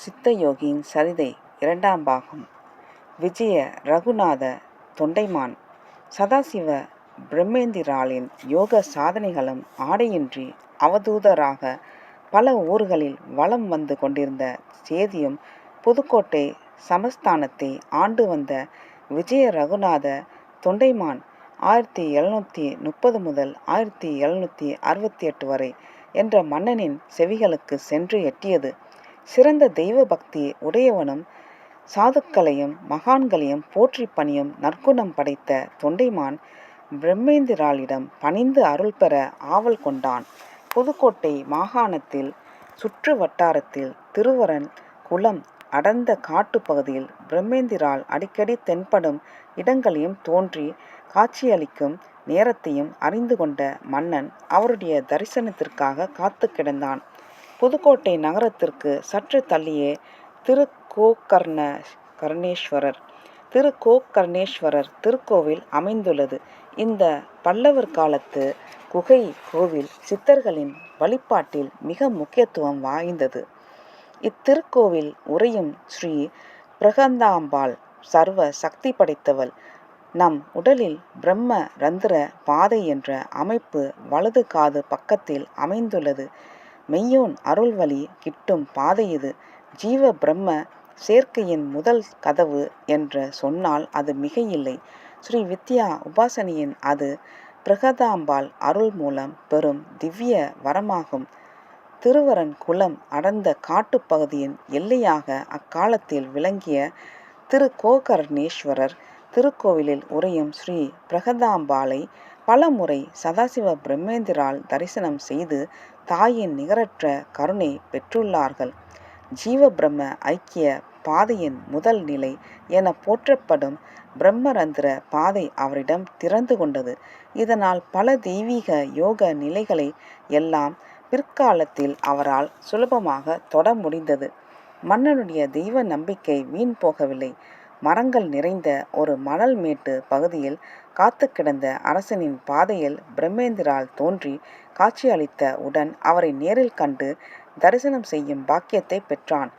சித்த யோகியின் சரிதை இரண்டாம் பாகம். விஜய ரகுநாத தொண்டைமான். சதாசிவ பிரம்மேந்திராளின் யோக சாதனைகளும் ஆடையின்றி அவதூதராக பல ஊர்களில் வலம் வந்து கொண்டிருந்த சேதியும் புதுக்கோட்டை சமஸ்தானத்தை ஆண்டு வந்த விஜய ரகுநாத தொண்டைமான் ஆயிரத்தி எழுநூற்றி முப்பது முதல் ஆயிரத்தி எழுநூற்றி அறுபத்தி எட்டு வரை என்ற மன்னனின் செவிகளுக்கு சென்று எட்டியது. சிறந்த தெய்வ பக்தி உடையவனும் சாதுக்களையும் மகான்களையும் போற்றி பணியும் நற்குணம் படைத்த தொண்டைமான் பிரம்மேந்திராளிடம் பணிந்து அருள் பெற ஆவல் கொண்டான். புதுக்கோட்டை மாகாணத்தில் சுற்று வட்டாரத்தில் திருவரன் குளம் அடர்ந்த காட்டுப்பகுதியில் பிரம்மேந்திரால் அடிக்கடி தென்படும் இடங்களையும் தோன்றி காட்சியளிக்கும் நேரத்தையும் அறிந்து கொண்ட மன்னன் அவருடைய தரிசனத்திற்காக காத்து கிடந்தான். புதுக்கோட்டை நகரத்திற்கு சற்று தள்ளியே திருக்கோகர்ண கர்ணேஸ்வரர். திருக்கோகர்ணேஸ்வரர் திருக்கோவில் அமைந்துள்ளது. இந்த பல்லவர் காலத்து குகை கோவில் சித்தர்களின் வழிபாட்டில் மிக முக்கியத்துவம் வாய்ந்தது. இத்திருக்கோவில் உறையும் ஸ்ரீ பிரகந்தாம்பாள் சர்வ சக்தி படைத்தவள். நம் உடலில் பிரம்ம ரந்திர பாதை என்ற அமைப்பு வலது காது பக்கத்தில் அமைந்துள்ளது. மெய்யோன் அருள்வழி கிட்டும் பாதை இது. ஜீவ பிரம்ம சேர்க்கையின் முதல் கதவு என்று சொன்னால் அது மிகையில்லை. ஸ்ரீ வித்யா உபாசனியின் அது பிரகதாம்பாள் அருள் மூலம் பெறும் திவ்ய வரமாகும். திருவரன் குலம் அடர்ந்த காட்டுப்பகுதியின் எல்லையாக அக்காலத்தில் விளங்கிய திரு கோகர்ணேஸ்வரர் திருக்கோவிலில் உறையும் ஸ்ரீ பிரகதாம்பாளை பலமுறை சதாசிவ பிரம்மேந்திரால் தரிசனம் செய்து தாயின் நிகரற்ற கருணை பெற்றுள்ளார்கள். ஜீவ பிரம்ம ஐக்கிய பாதையின் முதல் நிலை என போற்றப்படும் பிரம்மரந்திர பாதை அவரிடம் திறந்து கொண்டது. இதனால் பல தெய்வீக யோக நிலைகளை எல்லாம் பிற்காலத்தில் அவரால் சுலபமாக தொட முடிந்தது. மன்னனுடைய தெய்வ நம்பிக்கை வீண் போகவில்லை. மரங்கள் நிறைந்த ஒரு மணல் மேட்டு பகுதியில் காத்து கிடந்த அரசனின் பாதையில் பிரம்மேந்திரால் தோன்றி காட்சியளித்த உடன் அவரை நேரில் கண்டு தரிசனம் செய்யும் பாக்கியத்தை பெற்றான்.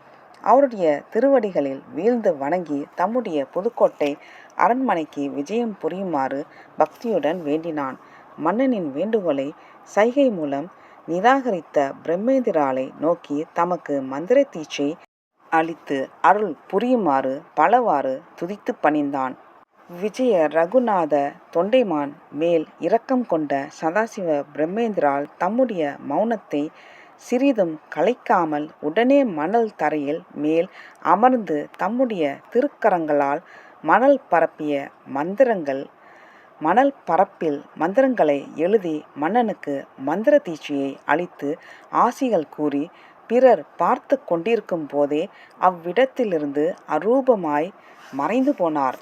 அவருடைய திருவடிகளில் வீழ்ந்து வணங்கி தம்முடைய புதுக்கோட்டை அரண்மனைக்கு விஜயம் புரியுமாறு பக்தியுடன் வேண்டினான். மன்னனின் வேண்டுகோளை சைகை மூலம் நிராகரித்த பிரம்மேந்திராலை நோக்கி தமக்கு மந்திர தீட்சை அளித்து அருள் புரியுமாறு பலவாறு துதித்து பணிந்தான். விஜய ரகுநாத தொண்டைமான் மேல் இரக்கம் கொண்ட சதாசிவ பிரம்மேந்திரால் தம்முடைய மௌனத்தை சிறிதும் கலைக்காமல் உடனே மணல் தரையில் மேல் அமர்ந்து தம்முடைய திருக்கரங்களால் மணல் பரப்பிய மந்திரங்கள் மணல் பரப்பில் மந்திரங்களை எழுதி மன்னனுக்கு மந்திர தீட்சியை அளித்து ஆசிகள் கூறி பிறர் பார்த்து கொண்டிருக்கும் போதே அவ்விடத்திலிருந்து அரூபமாய் மறைந்து போனார்.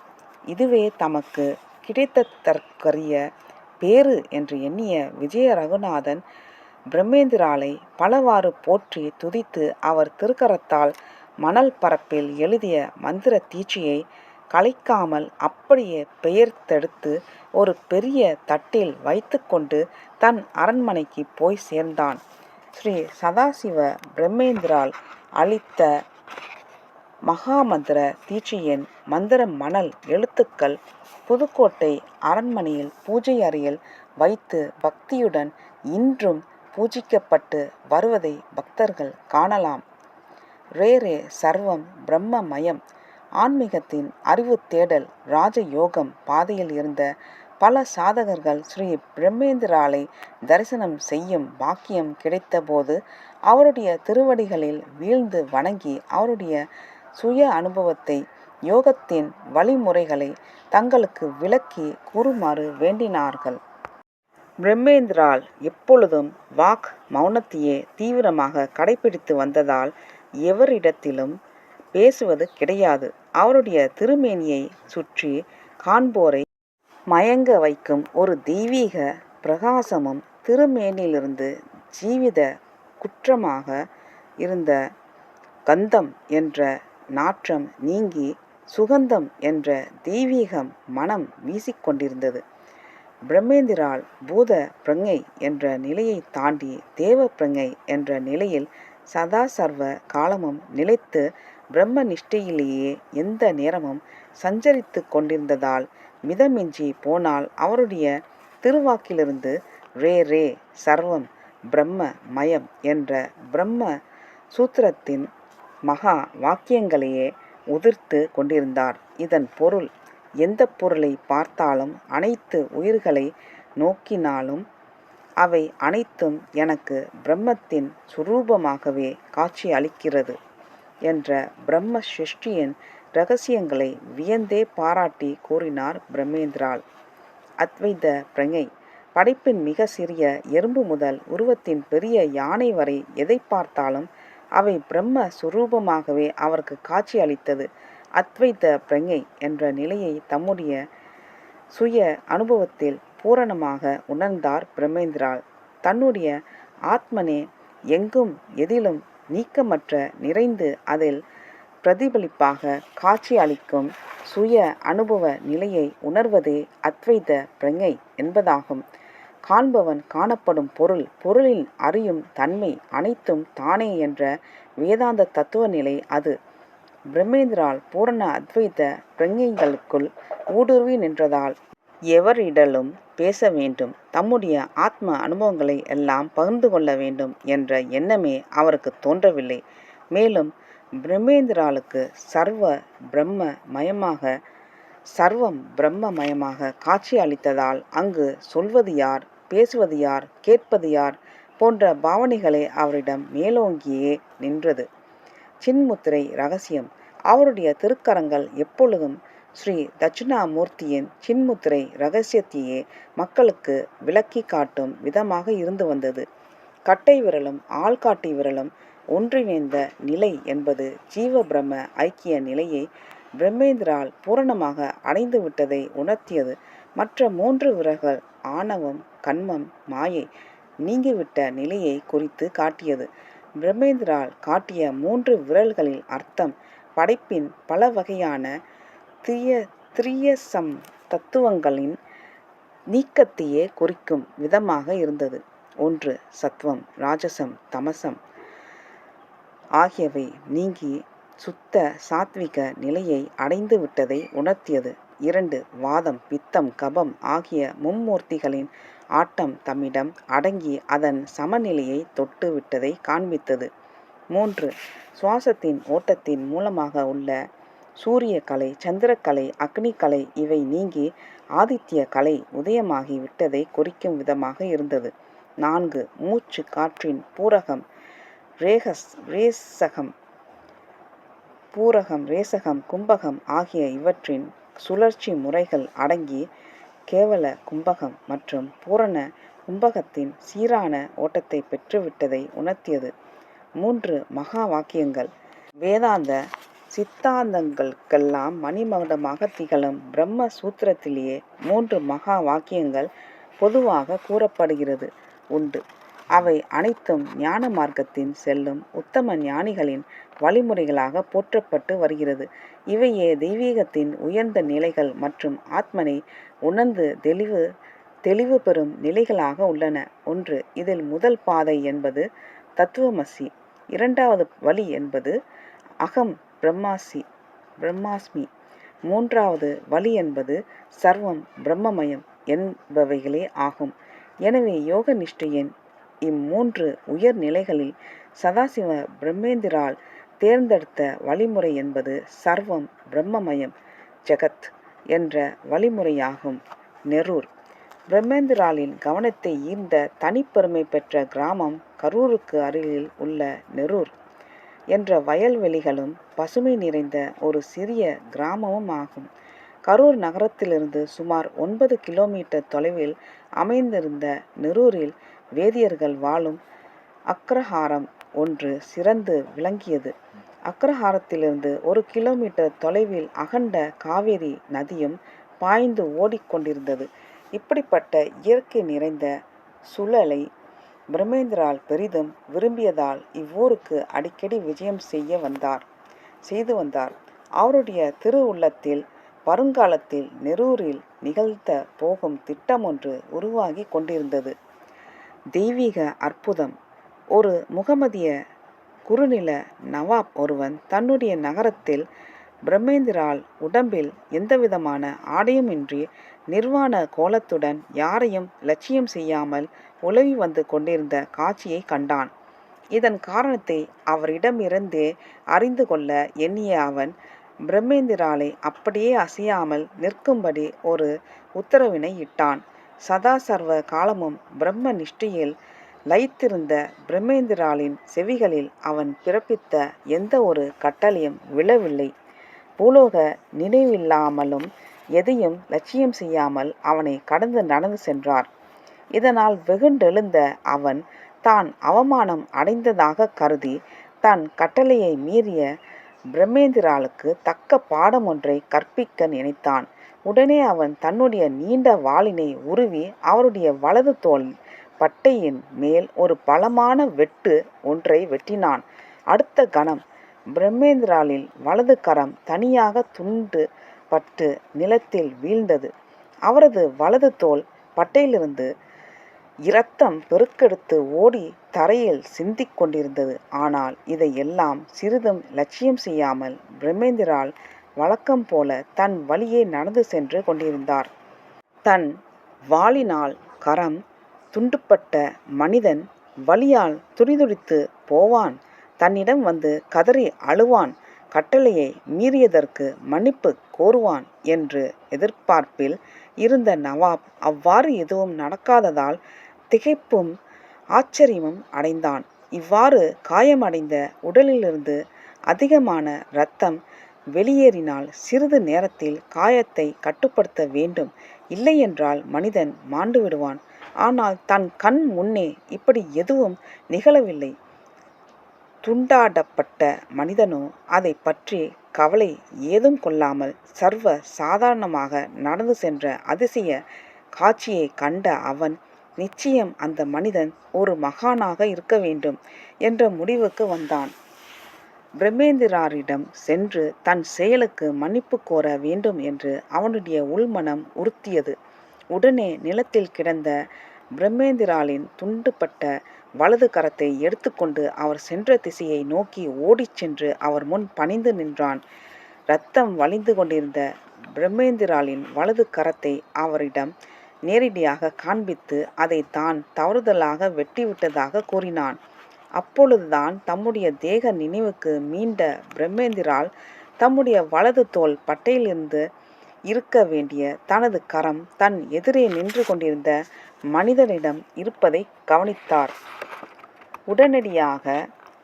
இதுவே தமக்கு கிடைத்தற்கரிய பேறு என்று எண்ணிய விஜய ரகுநாதன் பிரம்மேந்திராலை பலவாறு போற்றி துதித்து அவர் திருக்கரத்தால் மணல் பரப்பில் எழுதிய மந்திர தீட்சியை கலைக்காமல் அப்படியே பெயர்த்தெடுத்து ஒரு பெரிய தட்டில் வைத்துக்கொண்டு தன் அரண்மனைக்கு போய் சேர்ந்தான். ஸ்ரீ சதாசிவ பிரம்மேந்திரால் அளித்த மகாமந்திர தீட்சியின் மந்திர மணல் எழுத்துக்கள் புதுக்கோட்டை அரண்மனையில் பூஜை அறையில் வைத்து பக்தியுடன் இன்றும் பூஜிக்கப்பட்டு வருவதை பக்தர்கள் காணலாம். ரேரே சர்வம் பிரம்மமயம். ஆன்மீகத்தின் அறிவு தேடல் ராஜயோகம் பாதையில் இருந்த பல சாதகர்கள் ஸ்ரீ பிரம்மேந்திராலை தரிசனம் செய்யும் பாக்கியம் கிடைத்தபோது அவருடைய திருவடிகளில் வீழ்ந்து வணங்கி அவருடைய சுய அனுபவத்தை யோகத்தின் வழிமுறைகளை தங்களுக்கு விளக்கி கூறுமாறு வேண்டினார்கள். பிரம்மேந்திரால் எப்பொழுதும் வாக் மௌனத்தையே தீவிரமாக கடைபிடித்து வந்ததால் எவரிடத்திலும் பேசுவது கிடையாது. அவருடைய திருமேனியை சுற்றி காண்போரை மயங்க வைக்கும் ஒரு தெய்வீக பிரகாசமும் திருமேனிலிருந்து ஜீவித குற்றமாக இருந்த கந்தம் என்ற நாற்றம் நீங்கி சுகந்தம் என்ற தெய்வீகம் மனம் வீசிக்கொண்டிருந்தது. பிரம்மேந்திரால் பூத பிரங்கை என்ற நிலையை தாண்டி தேவ பிரங்கை என்ற நிலையில் சதா சர்வ காலமும் நிலைத்து பிரம்ம நிஷ்டையிலேயே எந்த நேரமும் சஞ்சரித்து கொண்டிருந்ததால் மிதமிஞ்சி போனால் அவருடைய திருவாக்கிலிருந்து ரே ரே சர்வம் பிரம்ம மயம் என்ற பிரம்ம சூத்திரத்தின் மகா வாக்கியங்களையே உதிர்த்து கொண்டிருந்தார். இதன் பொருள் எந்த பொருளை பார்த்தாலும் அனைத்து உயிர்களை நோக்கினாலும் அவை அனைத்தும் எனக்கு பிரம்மத்தின் சுரூபமாகவே காட்சி அளிக்கிறது என்ற பிரம்ம சிருஷ்டியின் ரகசியங்களை வியந்தே பாராட்டி கூறினார் பிரம்மேந்திரால் அத்வைத பிரங்கை படைப்பின் மிக சிறிய எறும்பு முதல் உருவத்தின் பெரிய யானை வரை எதை பார்த்தாலும் அவை பிரம்ம சுரூபமாகவே அவருக்கு காட்சி அளித்தது. அத்வைத பிரஞை என்ற நிலையை தம்முடைய சுய அனுபவத்தில் பூரணமாக உணர்ந்தார் பிரம்மேந்திரால் தன்னுடைய ஆத்மனே எங்கும் எதிலும் நீக்கமற்ற நிறைந்து அதில் பிரதிபலிப்பாக காட்சி அளிக்கும் சுய அனுபவ நிலையை உணர்வதே அத்வைத பிரஞை என்பதாகும். காண்பவன் காணப்படும் பொருள் பொருளில் அறியும் தன்மை அனைத்தும் தானே என்ற வேதாந்த தத்துவ நிலை அது. பிரம்மேந்திரால் பூரண அத்வைத பிரஞைகளுக்குள் ஊடுருவி நின்றதால் எவரிடலும் பேச வேண்டும். தம்முடைய ஆத்ம அனுபவங்களை எல்லாம் பகிர்ந்து கொள்ள வேண்டும் என்ற எண்ணமே அவருக்கு தோன்றவில்லை. மேலும் பிரம்மேந்திராளுக்கு சர்வ பிரம்ம மயமாக சர்வம் பிரம்மமயமாக காட்சி அளித்ததால் அங்கு சொல்வது யார் பேசுவது யார் கேட்பது யார் போன்ற பாவனைகளே அவரிடம் மேலோங்கியே நின்றது. சின்முத்திரை ரகசியம். அவருடைய திருக்கரங்கள் எப்பொழுதும் ஸ்ரீ தட்சிணாமூர்த்தியின் சின்முத்திரை ரகசியத்தையே மக்களுக்கு விளக்கி காட்டும் விதமாக இருந்து வந்தது. கட்டை விரலும் ஆள்காட்டி விரலும் ஒன்றிணைந்த நிலை என்பது ஜீவ பிரம்ம ஐக்கிய நிலையை பிரம்மேந்திரால் பூரணமாக அடைந்து விட்டதை உணர்த்தியது. மற்ற மூன்று விரல்கள் ஆணவம் கண்மம் மாயை நீங்கிவிட்ட நிலையை குறித்து காட்டியது. பிரம்மேந்திரால் காட்டிய மூன்று விரல்களில் அர்த்தம் படைப்பின் பல வகையான திரிய திரியசம் தத்துவங்களின் நீக்கத்தையே குறிக்கும் விதமாக இருந்தது. ஒன்று சத்வம் ராஜசம் தமசம். ஆகியவை நீங்கி சுத்த சாத்விக நிலையை அடைந்து விட்டதை உணர்த்தியது. இரண்டு வாதம் பித்தம் கபம் ஆகிய மும்மூர்த்திகளின் ஆட்டம் தம்மிடம் அடங்கி அதன் சமநிலையை தொட்டு விட்டதை காண்பித்தது. மூன்று சுவாசத்தின் ஓட்டத்தின் மூலமாக உள்ள சூரிய கலை சந்திரக்கலை அக்னிக்கலை இவை நீங்கி ஆதித்ய கலை உதயமாகி விட்டதை குறிக்கும் விதமாக இருந்தது. நான்கு மூச்சு காற்றின் பூரகம் ரேகஸ் ரேசகம் பூரகம் ரேசகம் கும்பகம் ஆகிய இவற்றின் சுழற்சி முறைகள் அடங்கி கேவல கும்பகம் மற்றும் பூரண கும்பகத்தின் சீரான ஓட்டத்தை பெற்றுவிட்டதை உணர்த்தியது. மூன்று மகா வாக்கியங்கள். வேதாந்த சித்தாந்தங்களுக்கெல்லாம் மணிமகுடமாக திகழும் பிரம்ம சூத்திரத்திலேயே மூன்று மகா வாக்கியங்கள் பொதுவாக கூறப்படுகிறது. உண்டு அவை அனைத்தும் ஞான மார்க்கத்தின் செல்லும் உத்தம ஞானிகளின் வழிமுறைகளாக போற்றப்பட்டு வருகிறது. இவையே தெய்வீகத்தின் உயர்ந்த நிலைகள் மற்றும் ஆத்மனை உணர்ந்து தெளிவு தெளிவு பெறும் நிலைகளாக உள்ளன. ஒன்று இதில் முதல் பாதை என்பது தத்துவமசி. இரண்டாவது வழி என்பது அகம் பிரம்மாசி பிரம்மாஸ்மி. மூன்றாவது வழி என்பது சர்வம் பிரம்மமயம் என்பவைகளே ஆகும். எனவே யோக நிஷ்டையின் இம்மூன்று உயர் நிலைகளில் சதாசிவ பிரம்மேந்திரால் தேர்ந்தெடுத்த வழிமுறை என்பது சர்வம் பிரம்மமயம் ஜெகத் என்ற வழிமுறையாகும். நெரூர். பிரம்மேந்திராலின் கவனத்தை ஈர்ந்த தனிப்பெருமை பெற்ற கிராமம் கரூருக்கு அருகில் உள்ள நெரூர் என்ற வயல்வெளிகளும் பசுமை நிறைந்த ஒரு சிறிய கிராமமும் ஆகும். கரூர் நகரத்திலிருந்து சுமார் ஒன்பது கிலோமீட்டர் தொலைவில் அமைந்திருந்த நெரூரில் வேதியர்கள் வாழும் அக்ரஹாரம் ஒன்று சிறந்து விளங்கியது. அக்ரஹாரத்திலிருந்து ஒரு கிலோமீட்டர் தொலைவில் அகண்ட காவேரி நதியும் பாய்ந்து ஓடிக்கொண்டிருந்தது. இப்படிப்பட்ட இயற்கை நிறைந்த சூழலை பிரம்மேந்திரால் பெரிதும் விரும்பியதால் இவ்வூருக்கு அடிக்கடி விஜயம் செய்ய வந்தார் செய்து வந்தார். அவருடைய திரு உள்ளத்தில் வருங்காலத்தில் நெரூரில் நிகழ்த்த போகும் திட்டம் ஒன்று உருவாகி கொண்டிருந்தது. தெய்வீக அற்புதம். ஒரு முகமதிய குறுநில நவாப் ஒருவன் தன்னுடைய நகரத்தில் பிரம்மேந்திரால் உடம்பில் எந்தவிதமான ஆடையுமின்றி நிர்வாண கோலத்துடன் யாரையும் லட்சியம் செய்யாமல் உலவி வந்து கொண்டிருந்த காட்சியை கண்டான். இதன் காரணத்தை அவரிடமிருந்தே அறிந்து கொள்ள எண்ணிய அவன் பிரம்மேந்திராலை அப்படியே அசையாமல் நிற்கும்படி ஒரு உத்தரவினை இட்டான். சதா சர்வ காலமும் பிரம்ம நிஷ்டையில் லயித்திருந்த பிரம்மேந்திராளின் செவிகளில் அவன் பிறப்பித்த எந்த ஒரு கட்டளையும் விழவில்லை. பூலோக நினைவில்லாமலும் எதையும் லட்சியம் செய்யாமல் அவனை கடந்து நடந்து சென்றார். இதனால் வெகுண்டெழுந்த அவன் தான் அவமானம் அடைந்ததாக கருதி தன் கட்டளையை மீறிய பிரம்மேந்திராளுக்கு தக்க பாடம் ஒன்றை கற்பிக்க நினைத்தான். உடனே அவன் தன்னுடைய நீண்ட வாளினை உருவி அவருடைய வலது தோல் பட்டையின் மேல் ஒரு பலமான வெட்டு ஒன்றை வெட்டினான். அடுத்த கணம் பிரம்மேந்திராலில் வலது கரம் தனியாக துண்டு பட்டு நிலத்தில் வீழ்ந்தது. அவரது வலது தோல் பட்டையிலிருந்து இரத்தம் பெருக்கெடுத்து ஓடி தரையில் சிந்திக் கொண்டிருந்தது ஆனால் இதையெல்லாம் சிறிதும் லட்சியம் செய்யாமல் பிரம்மேந்திரால் வழக்கம் போல தன் வழியே நடந்து சென்று கொண்டிருந்தார். தன் வாளினால் கரம் துண்டுப்பட்ட மனிதன் வலியால் துடிதுடித்து போவான். தன்னிடம் வந்து கதறி அழுவான். கட்டளையை மீறியதற்கு மன்னிப்பு கோருவான் என்று எதிர்பார்ப்பில் இருந்த நவாப் அவ்வாறு எதுவும் நடக்காததால் திகைப்பும் ஆச்சரியமும் அடைந்தான். இவ்வாறு காயமடைந்த உடலிலிருந்து அதிகமான இரத்தம் வெளியேறினால் சிறிது நேரத்தில் காயத்தை கட்டுப்படுத்த வேண்டும். இல்லையென்றால் மனிதன் மாண்டு விடுவான். ஆனால் தன் கண் முன்னே இப்படி எதுவும் நிகழவில்லை. துண்டாடப்பட்ட மனிதனோ அதை பற்றி கவலை ஏதும் கொள்ளாமல் சர்வ சாதாரணமாக நடந்து சென்ற அதிசய காட்சியை கண்ட அவன் நிச்சயம் அந்த மனிதன் ஒரு மகானாக இருக்க வேண்டும் என்ற முடிவுக்கு வந்தான். பிரம்மேந்திராரிடம் சென்று தன் செயலுக்கு மன்னிப்பு கோர வேண்டும் என்று அவனுடைய உள்மனம் உறுத்தியது. உடனே நிலத்தில் கிடந்த பிரம்மேந்திராலின் துண்டுப்பட்ட வலது கரத்தை எடுத்துக்கொண்டு அவர் சென்ற திசையை நோக்கி ஓடிச் சென்று அவர் முன் பணிந்து நின்றான். ரத்தம் வழிந்து கொண்டிருந்த பிரம்மேந்திராலின் வலது கரத்தை அவரிடம் நேரடியாக காண்பித்து அதை தான் தவறுதலாக வெட்டிவிட்டதாக கூறினான். அப்பொழுதுதான் தம்முடைய தேக நினைவுக்கு மீண்ட பிரம்மேந்திரால் தம்முடைய வலது தோல் பட்டையிலிருந்து இருக்க வேண்டிய தனது கரம் தன் எதிரே நின்று கொண்டிருந்த மனிதனிடம் இருப்பதை கவனித்தார். உடனடியாக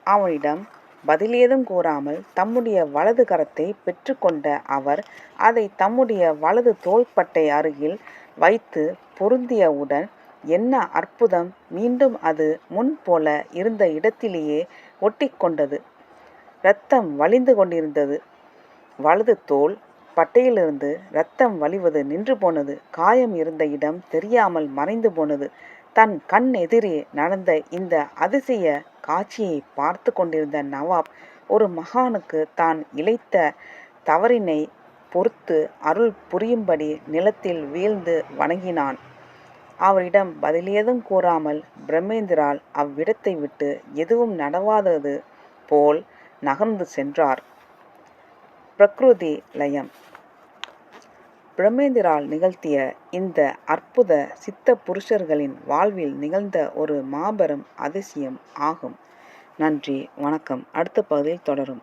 அவனிடம் பதிலேதும் கூறாமல் தம்முடைய வலது கரத்தை பெற்றுக்கொண்ட அவர் அதை தம்முடைய வலது தோள்பட்டை அருகில் வைத்து பொருந்தியவுடன் என்ன அற்புதம் மீண்டும் அது முன் போல இருந்த இடத்திலேயே ஒட்டிக்கொண்டது. இரத்தம் வலிந்து கொண்டிருந்தது. வலது தோல் பட்டையிலிருந்து இரத்தம் வழிவது நின்று போனது. காயம் இருந்த இடம் தெரியாமல் மறைந்து போனது. தன் கண் எதிரே நடந்த இந்த அதிசய காட்சியை பார்த்து கொண்டிருந்த நவாப் ஒரு மகானுக்கு தான் இழைத்த தவறினை பொறுத்து அருள் புரியும்படி நிலத்தில் வீழ்ந்து வணங்கினான். அவரிடம் பதிலேதும் கூறாமல் பிரம்மேந்திரால் அவ்விடத்தை விட்டு எதுவும் நடவாதது போல் நகர்ந்து சென்றார். பிரக்ருதி லயம். பிரம்மேந்திரால் நிகழ்த்திய இந்த அற்புத சித்த புருஷர்களின் வாழ்வில் நிகழ்ந்த ஒரு மாபெரும் அதிசயம் ஆகும். நன்றி வணக்கம். அடுத்த பகுதியில் தொடரும்.